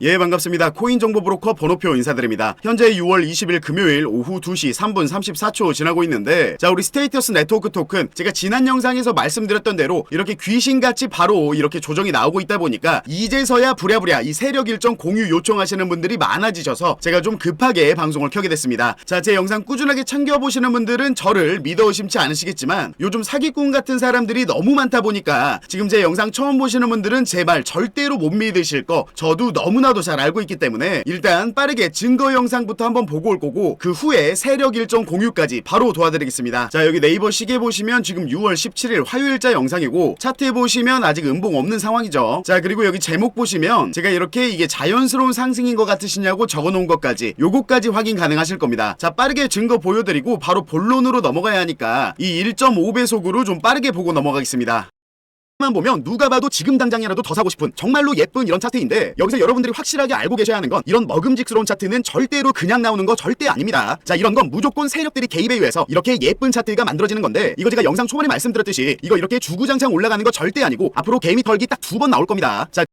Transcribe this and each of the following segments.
예 반갑습니다. 코인 정보 브로커 번호표 인사드립니다. 현재 6월 20일 금요일 오후 2시 3분 34초 지나고 있는데 자 우리 스테이터스 네트워크 토큰 제가 지난 영상에서 말씀드렸던 대로 이렇게 귀신같이 바로 이렇게 조정이 나오고 있다 보니까 이제서야 부랴부랴 이 세력 일정 공유 요청하시는 분들이 많아지셔서 제가 좀 급하게 방송을 켜게 됐습니다. 자 제 영상 꾸준하게 챙겨보시는 분들은 저를 믿어 의심치 않으시겠지만 요즘 사기꾼 같은 사람들이 너무 많다 보니까 지금 제 영상 처음 보시는 분들은 제발 절대로 못 믿으실 거 저도 너무 나도 잘 알고 있기 때문에 일단 빠르게 증거 영상부터 한번 보고 올 거고 그 후에 세력 일정 공유까지 바로 도와드리겠습니다. 자 여기 네이버 시계 보시면 지금 6월 17일 화요일자 영상이고 차트에 보시면 아직 음봉 없는 상황이죠. 자 그리고 여기 제목 보시면 제가 이렇게 이게 자연스러운 상승인 것 같으시냐고 적어놓은 것까지 요거까지 확인 가능하실 겁니다. 자 빠르게 증거 보여드리고 바로 본론으로 넘어가야 하니까 이 1.5배속으로 좀 빠르게 보고 넘어가겠습니다. 만 보면 누가 봐도 지금 당장이라도 더 사고 싶은 정말로 예쁜 이런 차트인데 여기서 여러분들이 확실하게 알고 계셔야 하는 건 이런 먹음직스러운 차트는 절대로 그냥 나오는 거 절대 아닙니다. 자 이런 건 무조건 세력들이 개입에 의해서 이렇게 예쁜 차트가 만들어지는 건데 이거 제가 영상 초반에 말씀드렸듯이 이거 이렇게 주구장창 올라가는 거 절대 아니고 앞으로 개미 털기 딱 두 번 나올 겁니다. 자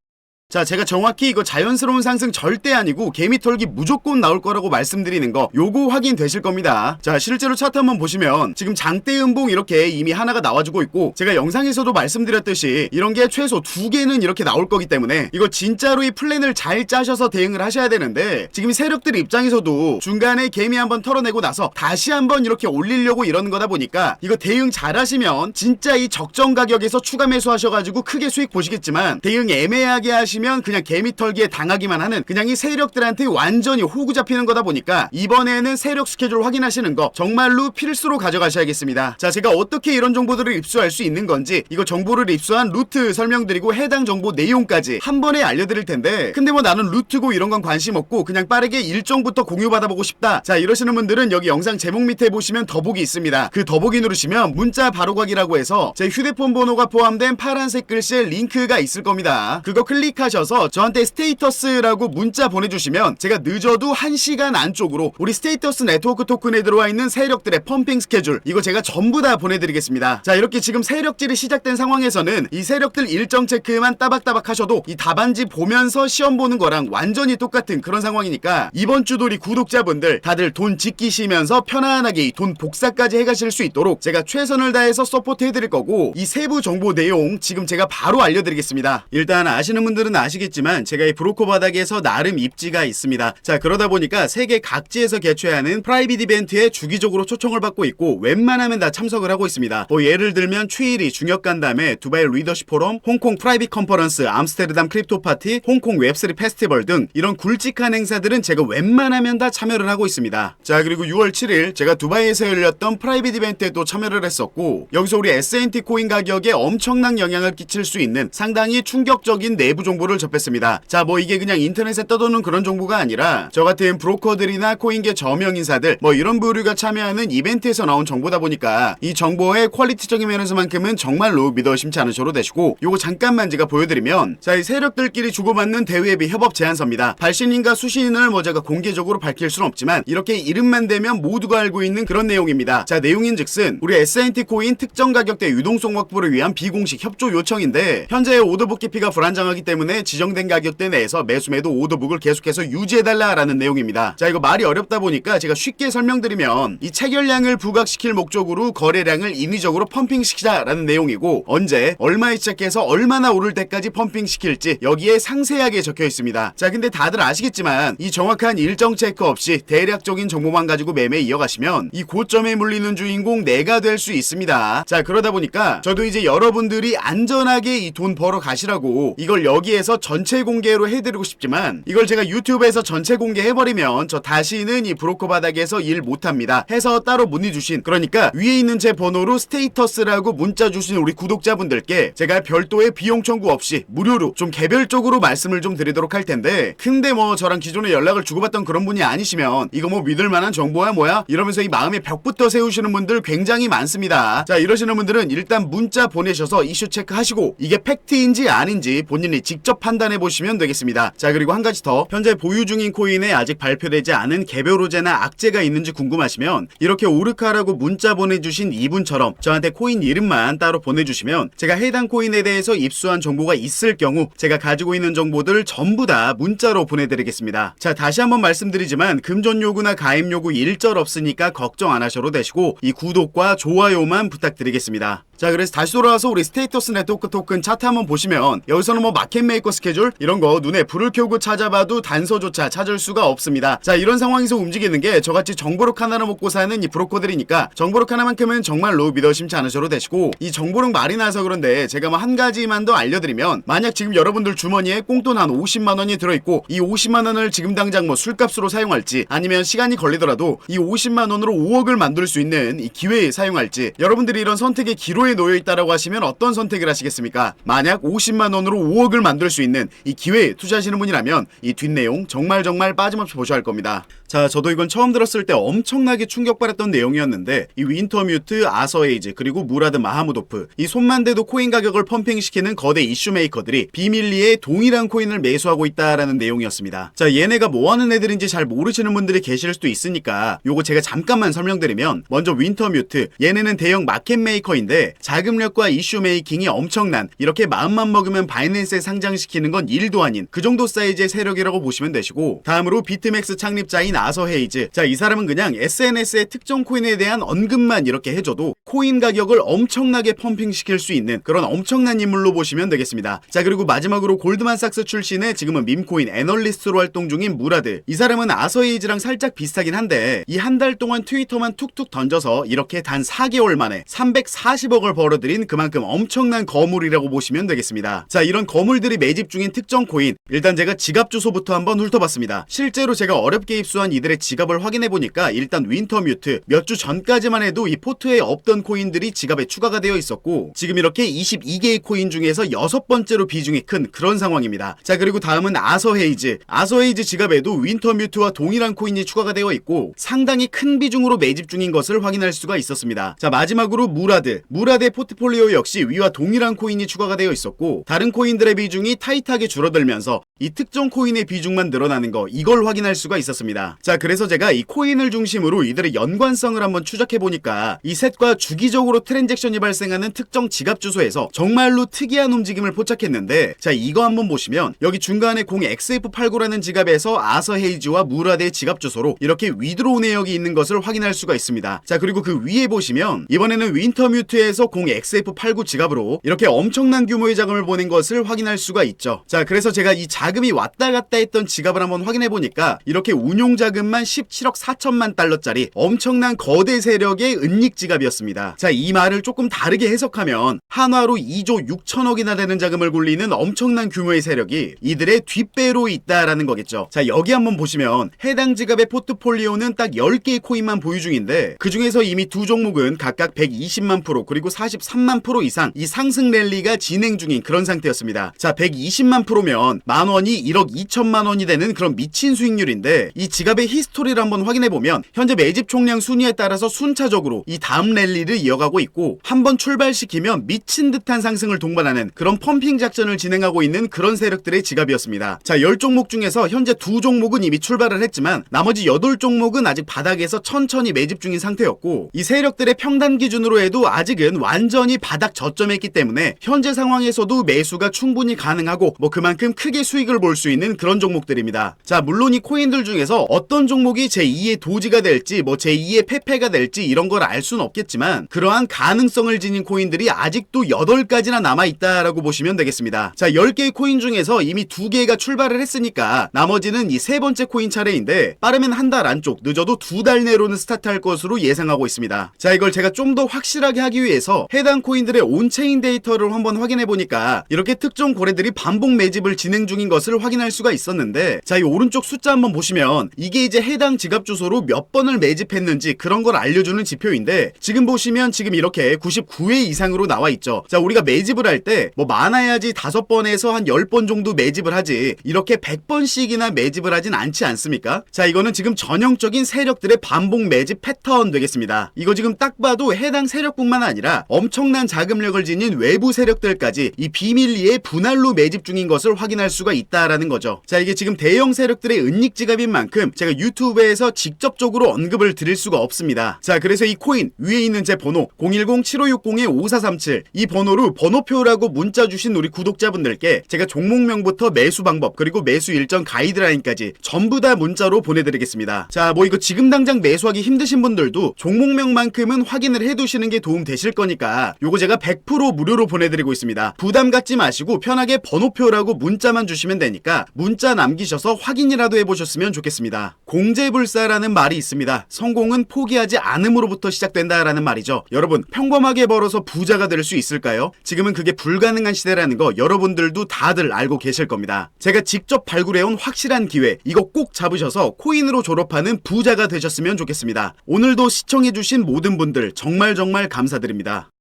자, 제가 정확히 이거 자연스러운 상승 절대 아니고 개미 털기 무조건 나올 거라고 말씀드리는 거 요거 확인되실 겁니다. 자, 실제로 차트 한번 보시면 지금 장대 음봉 이렇게 이미 하나가 나와주고 있고 제가 영상에서도 말씀드렸듯이 이런 게 최소 두 개는 이렇게 나올 거기 때문에 이거 진짜로 이 플랜을 잘 짜셔서 대응을 하셔야 되는데 지금 이 세력들 입장에서도 중간에 개미 한번 털어내고 나서 다시 한번 이렇게 올리려고 이러는 거다 보니까 이거 대응 잘 하시면 진짜 이 적정 가격에서 추가 매수하셔가지고 크게 수익 보시겠지만 대응 애매하게 하시면 하시면 그냥 개미털기에 당하기만 하는 그냥 이 세력들한테 완전히 호구 잡히는 거다 보니까 이번에는 세력 스케줄 확인하시는 거 정말로 필수로 가져가셔야겠습니다. 자, 제가 어떻게 이런 정보들을 입수할 수 있는 건지 이거 정보를 입수한 루트 설명드리고 해당 정보 내용까지 한 번에 알려드릴 텐데 근데 뭐 나는 루트고 이런 건 관심 없고 그냥 빠르게 일정부터 공유받아보고 싶다. 자, 이러시는 분들은 여기 영상 제목 밑에 보시면 더보기 있습니다. 그 더보기 누르시면 문자 바로 가기라고 해서 제 휴대폰 번호가 포함된 파란색 글씨에 링크가 있을 겁니다. 그거 클릭하 셔서 저한테 스테이터스라고 문자 보내주시면 제가 늦어도 1시간 안쪽으로 우리 스테이터스 네트워크 토큰에 들어와 있는 세력들의 펌핑 스케줄 이거 제가 전부 다 보내드리겠습니다. 자 이렇게 지금 세력질이 시작된 상황에서는 이 세력들 일정 체크만 따박따박 하셔도 이 답안지 보면서 시험 보는 거랑 완전히 똑같은 그런 상황이니까 이번 주도 우리 구독자분들 다들 돈 지키시면서 편안하게 이돈 복사까지 해가실 수 있도록 제가 최선을 다해서 서포트 해드릴 거고 이 세부 정보 내용 지금 제가 바로 알려드리겠습니다. 일단 아시는 분들은 아시겠지만 제가 이 브로커 바닥에서 나름 입지가 있습니다. 자 그러다 보니까 세계 각지에서 개최하는 프라이빗 이벤트에 주기적으로 초청을 받고 있고 웬만하면 다 참석을 하고 있습니다. 뭐 예를 들면 추일이 중역 간담회, 두바이 리더십 포럼, 홍콩 프라이빗 컨퍼런스, 암스테르담 크립토 파티, 홍콩 웹3 페스티벌 등 이런 굵직한 행사들은 제가 웬만하면 다 참여를 하고 있습니다. 자 그리고 6월 7일 제가 두바이에서 열렸던 프라이빗 이벤트에 또 참여를 했었고 여기서 우리 S&T 코인 가격에 엄청난 영향을 끼칠 수 있는 상당히 충격적인 내부 정보 를 접했습니다. 자 뭐 이게 그냥 인터넷에 떠도는 그런 정보가 아니라 저 같은 브로커들이나 코인계 저명 인사들 뭐 이런 부류가 참여하는 이벤트에서 나온 정보다 보니까 이 정보의 퀄리티적인 면에서만큼은 정말로 믿어 심치 않으셔도 되시고 요거 잠깐만 제가 보여드리면 자 이 세력들끼리 주고받는 대회비 협업 제안서입니다. 발신인과 수신인을 뭐 제가 공개적으로 밝힐 수는 없지만 이렇게 이름만 대면 모두가 알고 있는 그런 내용입니다. 자 내용인즉슨 우리 S&T 코인 특정 가격대 유동성 확보를 위한 비공식 협조 요청인데 현재 오더 북 깊이가 불안정하기 때문에 지정된 가격대 내에서 매수매도 오더북을 계속해서 유지해달라라는 내용입니다. 자 이거 말이 어렵다 보니까 제가 쉽게 설명드리면 이 체결량을 부각시킬 목적으로 거래량을 인위적으로 펌핑시키자라는 내용이고 언제 얼마에 시작해서 얼마나 오를 때까지 펌핑시킬지 여기에 상세하게 적혀 있습니다. 자 근데 다들 아시겠지만 이 정확한 일정 체크 없이 대략적인 정보만 가지고 매매 이어가시면 이 고점에 물리는 주인공 내가 될 수 있습니다. 자 그러다 보니까 저도 이제 여러분들이 안전하게 이 돈 벌어 가시라고 이걸 여기에 서 전체 공개로 해드리고 싶지만 이걸 제가 유튜브에서 전체 공개해버리면 저 다시는 이 브로커 바닥에서 일 못합니다. 해서 따로 문의 주신 그러니까 위에 있는 제 번호로 스테이터스라고 문자 주신 우리 구독자분들께 제가 별도의 비용 청구 없이 무료로 좀 개별적으로 말씀을 좀 드리도록 할 텐데 근데 뭐 저랑 기존에 연락을 주고받던 그런 분이 아니시면 이거 뭐 믿을 만한 정보야 뭐야 이러면서 이 마음에 벽부터 세우시는 분들 굉장히 많습니다. 자 이러시는 분들은 일단 문자 보내셔서 이슈 체크하시고 이게 팩트인지 아닌지 본인이 직접 직접 판단해 보시면 되겠습니다. 자 그리고 한 가지 더 현재 보유 중인 코인에 아직 발표되지 않은 개별 호재나 악재가 있는지 궁금하시면 이렇게 오르카라고 문자 보내주신 이분처럼 저한테 코인 이름만 따로 보내주시면 제가 해당 코인에 대해서 입수한 정보가 있을 경우 제가 가지고 있는 정보들을 전부 다 문자로 보내드리겠습니다. 자 다시 한번 말씀드리지만 금전 요구나 가입 요구 일절 없으니까 걱정 안 하셔도 되시고 이 구독과 좋아요만 부탁드리겠습니다. 자 그래서 다시 돌아와서 우리 스테이터스 네트워크 토큰 차트 한번 보시면 여기서는 뭐 마켓 메이커 스케줄 이런 거 눈에 불을 켜고 찾아봐도 단서조차 찾을 수가 없습니다. 자 이런 상황에서 움직이는 게 저같이 정보력 하나를 먹고 사는 이 브로커들이니까 정보력 하나만큼은 정말로 믿어 심지 않으셔도 되시고 이 정보력 말이 나서 그런데 제가 뭐 한 가지만 더 알려드리면 만약 지금 여러분들 주머니에 꽁돈 한 50만 원이 들어있고 이 50만 원을 지금 당장 뭐 술값으로 사용할지 아니면 시간이 걸리더라도 이 50만 원으로 5억을 만들 수 있는 이 기회에 사용할지 여러분들이 이런 선택의 기로에 놓여 있다라고 하시면 어떤 선택을 하시겠습니까? 만약 50만 원으로 5억을 만들 수 있는 이 기회에 투자하시는 분이라면 이 뒷내용 정말 정말 빠짐없이 보셔야 할 겁니다. 자, 저도 이건 처음 들었을 때 엄청나게 충격받았던 내용이었는데 이 윈터뮤트, 아서에이즈 그리고 무라드 마하무도프 이 손만 대도 코인 가격을 펌핑시키는 거대 이슈 메이커들이 비밀리에 동일한 코인을 매수하고 있다라는 내용이었습니다. 자, 얘네가 뭐 하는 애들인지 잘 모르시는 분들이 계실 수도 있으니까 요거 제가 잠깐만 설명드리면 먼저 윈터뮤트 얘네는 대형 마켓 메이커인데 자금력과 이슈 메이킹이 엄청난 이렇게 마음만 먹으면 바이낸스에 상장 시키는 건 일도 아닌 그 정도 사이즈의 세력이라고 보시면 되시고 다음으로 비트맥스 창립자인 아서 헤이즈. 자 이 사람은 그냥 SNS의 특정 코인에 대한 언급만 이렇게 해줘도 코인 가격을 엄청나게 펌핑시킬 수 있는 그런 엄청난 인물로 보시면 되겠습니다 자 그리고 마지막으로 골드만삭스 출신의 지금은 밈코인 애널리스트로 활동 중인 무라드 이 사람은 아서 헤이즈랑 살짝 비슷하긴 한데 이 한 달 동안 트위터만 툭툭 던져서 이렇게 단 4개월 만에 340억을 벌어들인 그만큼 엄청난 거물이라고 보시면 되겠습니다. 자, 이런 거물들이 매집 중인 특정 코인. 일단 제가 지갑 주소부터 한번 훑어봤습니다. 실제로 제가 어렵게 입수한 이들의 지갑을 확인해보니까 일단 윈터뮤트 몇 주 전까지만 해도 이 포트에 없던 코인들이 지갑에 추가가 되어 있었고 지금 이렇게 22개의 코인 중에서 여섯 번째로 비중이 큰 그런 상황입니다. 자, 그리고 다음은 아서헤이즈. 아서헤이즈 지갑에도 윈터뮤트와 동일한 코인이 추가가 되어 있고 상당히 큰 비중으로 매집 중인 것을 확인할 수가 있었습니다. 자, 마지막으로 무라드. 무라드의 포트폴리오 역시 위와 동일한 코인이 추가가 되어 있었고 다른 코인들의 비중이 타이트하게 줄어들면서 이 특정 코인의 비중만 늘어나는 거 이걸 확인할 수가 있었습니다. 자 그래서 제가 이 코인을 중심으로 이들의 연관성을 한번 추적해 보니까 이 셋과 주 기적으로 트랜잭션이 발생하는 특정 지갑 주소에서 정말로 특이한 움직임을 포착했는데 자 이거 한번 보시면 여기 중간에 0XF89라는 지갑에서 아서 헤이즈와 무라드의 지갑 주소로 이렇게 위드로우 내역이 있는 것을 확인할 수가 있습니다. 자 그리고 그 위에 보시면 이번에는 윈터뮤트에서 0XF89 지갑으로 이렇게 엄청난 규모의 자금을 보낸 것을 확인할 수가 있죠. 자 그래서 제가 이 자금이 왔다 갔다 했던 지갑을 한번 확인해 보니까 이렇게 운용 자금만 17억 4천만 달러짜리 엄청난 거대 세력의 은닉 지갑이었습니다. 자 이 말을 조금 다르게 해석하면 한화로 2조 6천억이나 되는 자금을 굴리는 엄청난 규모의 세력이 이들의 뒷배로 있다라는 거겠죠. 자 여기 한번 보시면 해당 지갑의 포트폴리오는 딱 10개의 코인만 보유 중인데 그 중에서 이미 두 종목은 각각 120만 프로 그리고 43만 프로 이상 이 상승 랠리가 진행 중인 그런 상태였습니다. 자 120만 프로면 만 원이 1억 2천만 원이 되는 그런 미친 수익률인데 이 지갑의 히스토리를 한번 확인해 보면 현재 매집 총량 순위에 따라서 순차적으로 이 다음 랠리를 이어가고 있고 한번 출발시키면 미친 듯한 상승을 동반하는 그런 펌핑 작전을 진행하고 있는 그런 세력들의 지갑이었습니다. 자 10종목 중에서 현재 두 종목은 이미 출발을 했지만 나머지 8종목은 아직 바닥에서 천천히 매집 중인 상태였고 이 세력들의 평단 기준으로 해도 아직은 완전히 바닥 저점에 있기 때문에 현재 상황에서도 매수가 충분히 가능하고 뭐 그만큼 크게 수익을 볼 수 있는 그런 종목들입니다. 자 물론 이 코인들 중에서 어떤 종목이 제2의 도지가 될지 뭐 제2의 페페가 될지 이런 걸 알 수는 없겠지만 그러한 가능성을 지닌 코인들이 아직도 8가지나 남아 있다라고 보시면 되겠습니다. 자 10개의 코인 중에서 이미 2개가 출발을 했으니까 나머지는 이 세 번째 코인 차례인데 빠르면 한 달 안쪽 늦어도 두 달 내로는 스타트할 것으로 예상하고 있습니다. 자 이걸 제가 좀 더 확실하게 하기 위해서 해당 코인들의 온체인 데이터를 한번 확인해 보니까 이렇게 특정 거래들이 반복 매집을 진행 중인 것을 확인할 수가 있었는데 자 이 오른쪽 숫자 한번 보시면 이게 이제 해당 지갑 주소로 몇 번을 매집했는지 그런 걸 알려주는 지표인데 지금 보시면 보시면 지금 이렇게 99회 이상으로 나와 있죠. 자, 우리가 매집을 할 때 뭐 많아야지 5번에서 한 10번 정도 매집을 하지 이렇게 100번씩이나 매집을 하진 않지 않습니까? 자, 이거는 지금 전형적인 세력들의 반복 매집 패턴 되겠습니다. 이거 지금 딱 봐도 해당 세력뿐만 아니라 엄청난 자금력을 지닌 외부 세력들까지 이 비밀리에 분할로 매집 중인 것을 확인할 수가 있다라는 거죠. 자, 이게 지금 대형 세력들의 은닉 지갑인 만큼 제가 유튜브에서 직접적으로 언급을 드릴 수가 없습니다. 자, 그래서 이 코인 위에 있는 제 번호 010-7560-5437 이 번호로 번호표라고 문자 주신 우리 구독자분들께 제가 종목명부터 매수 방법 그리고 매수 일정 가이드라인까지 전부 다 문자로 보내드리겠습니다. 자, 뭐 이거 지금 당장 매수하기 힘드신 분들도 종목명만큼은 확인을 해두시는 게 도움 되실 거니까 요거 제가 100% 무료로 보내드리고 있습니다. 부담 갖지 마시고 편하게 번호표라고 문자만 주시면 되니까 문자 남기셔서 확인이라도 해보셨으면 좋겠습니다. 공제불사라는 말이 있습니다. 성공은 포기하지 않음으로부터 시작된다라는 말이죠. 여러분 평범하게 벌어서 부자가 될 수 있을까요? 지금은 그게 불가능한 시대라는 거 여러분들도 다들 알고 계실 겁니다. 제가 직접 발굴해온 확실한 기회 이거 꼭 잡으셔서 코인으로 졸업하는 부자가 되셨으면 좋겠습니다. 오늘도 시청해주신 모든 분들 정말 정말 감사드립니다.